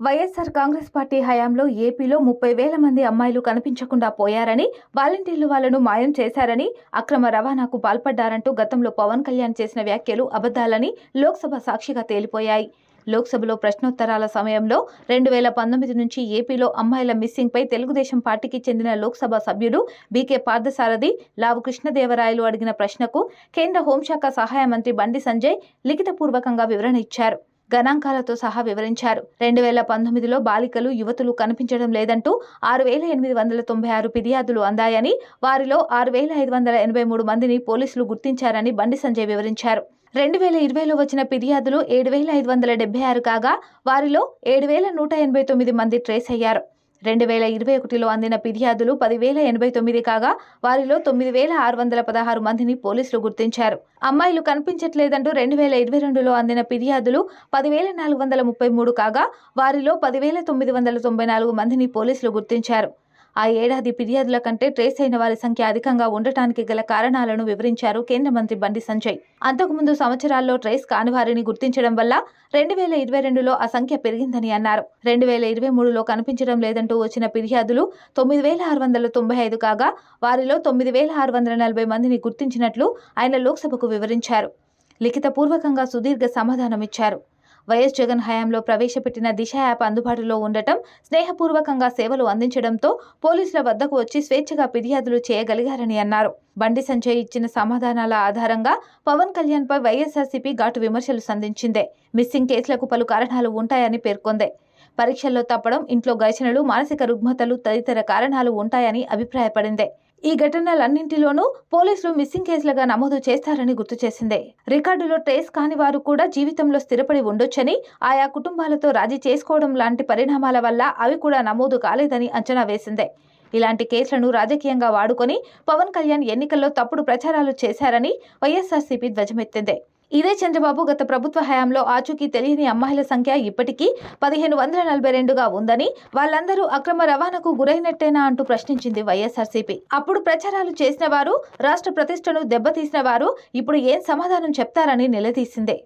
YSR Congress party హయాంలో ఏపీలో ముప్పై వేల మంది అమ్మాయిలు కనిపించకుండా పోయారని వాలంటీర్లు వాళ్ళను మాయం చేశారని అక్రమ రవాణాకు పాల్పడ్డారంటూ గతంలో పవన్ కళ్యాణ్ చేసిన వ్యాఖ్యలు అబద్దాలని లోక్సభ సాక్షిగా తేలిపోయాయి. లోక్సభలో ప్రశ్నోత్తరాల సమయంలో రెండు వేల పంతొమ్మిది నుంచి ఏపీలో అమ్మాయిల మిస్సింగ్పై తెలుగుదేశం పార్టీకి చెందిన లోక్సభ సభ్యుడు బీకే పార్థసారథి లావు కృష్ణదేవరాయలు అడిగిన ప్రశ్నకు కేంద్ర హోంశాఖ సహాయ మంత్రి బండి సంజయ్ లిఖితపూర్వకంగా వివరణ ఇచ్చారు. గణాంకాలతో సహా వివరించారు. రెండు వేల పంతొమ్మిదిలో బాలికలు యువతులు కనిపించడం లేదంటూ ఆరు వేల ఎనిమిది వందల తొంభై ఆరు ఫిర్యాదులు అందాయని వారిలో ఆరు వేల ఐదు వందల ఎనభై మూడు మందిని పోలీసులు గుర్తించారని బండి సంజయ్ వివరించారు. రెండు వేల ఇరవైలో వచ్చిన ఫిర్యాదులు ఏడు వేల ఐదు వందల డెబ్బై ఆరు కాగా వారిలో ఏడు వేల నూట ఎనభై తొమ్మిది మంది ట్రేస్ అయ్యారు. రెండు వేల ఇరవై ఒకటిలో అందిన ఫిర్యాదులు పదివేల ఎనభై తొమ్మిది కాగా వారిలో తొమ్మిది వేల ఆరు వందల పదహారు మందిని పోలీసులు గుర్తించారు. అమ్మాయిలు కనిపించట్లేదంటూ రెండు వేల ఇరవై రెండులో అందిన ఫిర్యాదులు పదివేల నాలుగు వందల ముప్పై మూడు కాగా వారిలో పదివేల తొమ్మిది వందల తొంభై నాలుగు మందిని పోలీసులు గుర్తించారు. ఆ ఏడాది ఫిర్యాదుల కంటే ట్రేస్ అయిన వారి సంఖ్య అధికంగా ఉండటానికి గల కారణాలను వివరించారు కేంద్ర మంత్రి బండి సంజయ్. అంతకుముందు సంవత్సరాల్లో ట్రేస్ కాని వారిని గుర్తించడం వల్ల రెండు వేల ఇరవై రెండులో ఆ సంఖ్య పెరిగిందని అన్నారు. రెండు వేల ఇరవై మూడులో కనిపించడం లేదంటూ వచ్చిన ఫిర్యాదులు తొమ్మిది వేల ఆరు వందల తొంభై ఐదు కాగా వారిలో తొమ్మిది వేల ఆరు వందల నలభై మందిని గుర్తించినట్లు ఆయన లోక్సభకు వివరించారు. లిఖితపూర్వకంగా సుదీర్ఘ సమాధానమిచ్చారు. వైఎస్ జగన్ హయాంలో ప్రవేశపెట్టిన దిశ యాప్ అందుబాటులో ఉండటం స్నేహపూర్వకంగా సేవలు అందించడంతో పోలీసుల వద్దకు వచ్చి స్వేచ్ఛగా ఫిర్యాదులు చేయగలిగారని అన్నారు. బండి సంజయ్ ఇచ్చిన సమాధానాల ఆధారంగా పవన్ కళ్యాణ్పై వైఎస్ఆర్సీపీ ఘాటు విమర్శలు సంధించిందే. మిస్సింగ్ కేసులకు పలు కారణాలు ఉంటాయని పేర్కొందే. పరీక్షల్లో తప్పడం ఇంట్లో ఘర్షణలు మానసిక రుగ్మతలు తదితర కారణాలు ఉంటాయని అభిప్రాయపడిందే. ఈ ఘటనలన్నింటిలోనూ పోలీసులు మిస్సింగ్ కేసులుగా నమోదు చేస్తారని గుర్తు చేసిందే. రికార్డులో ట్రేస్ కాని వారు కూడా జీవితంలో స్థిరపడి ఉండొచ్చని ఆయా కుటుంబాలతో రాజీ చేసుకోవడం లాంటి పరిణామాల వల్ల అవి కూడా నమోదు కాలేదని అంచనా వేసిందే. ఇలాంటి కేసులను రాజకీయంగా వాడుకొని పవన్ కళ్యాణ్ ఎన్నికల్లో తప్పుడు ప్రచారాలు చేశారని వైఎస్ఆర్సీపీ ధ్వజమెత్తింది. ఇదే చంద్రబాబు గత ప్రభుత్వ హయాంలో ఆచూకీ తెలియని అమ్మాయిల సంఖ్య ఇప్పటికీ పదిహేను వందల నలభై రెండుగా ఉందని వాళ్ళందరూ అక్రమ రవాణాకు గురైనట్టేనా అంటూ ప్రశ్నించింది వైఎస్ఆర్సీపీ. అప్పుడు ప్రచారాలు చేసిన వారు రాష్ట్ర ప్రతిష్టను దెబ్బతీసిన వారు ఇప్పుడు ఏం సమాధానం చెప్తారని నిలదీసిందే.